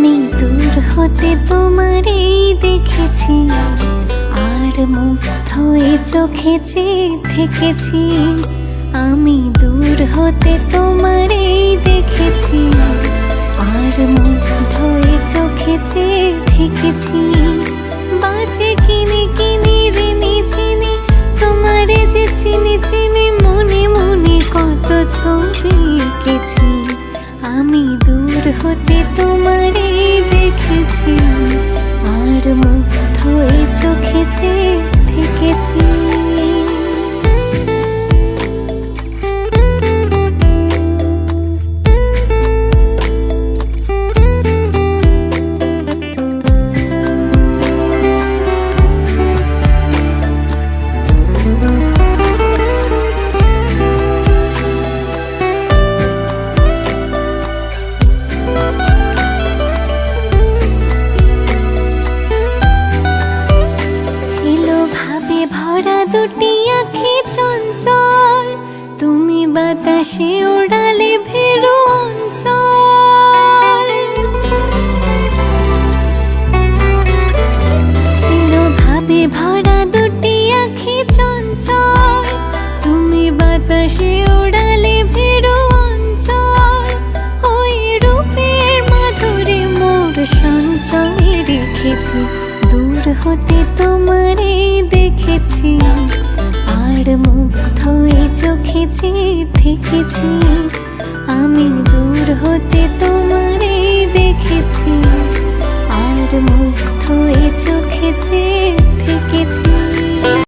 হতে তোমারই দেখেছি, আর মুগ্ধ এ চোখে যে থেকেছি। আমি দূর হতে তোমারই দেখেছি, আর মুগ্ধ এ চোখে যে থেকেছি। বাজে কিনে কিনে রেনে চিনি তোমারে যে চিনি চিনি, মনে মনে কত ছবি এঁকেছি। আমি দূর হতে চোখে ভরা দুটি আখি চঞ্চল, তুমি বাতাসে ওড়ালে ভেরু অঞ্চল। ছিল ভাবে ভরা দুটি আখি চঞ্চল, তুমি বাতাসে ওড়ালে ভেরু অঞ্চল। ওই রূপের মাধুরী মোর সঞ্চয়ে রেখেছি, দূর হতে তোমারে দেখেছি আর মুগ্ধ এ চোখে যে থেকেছি আমি দূর হতে তোমারে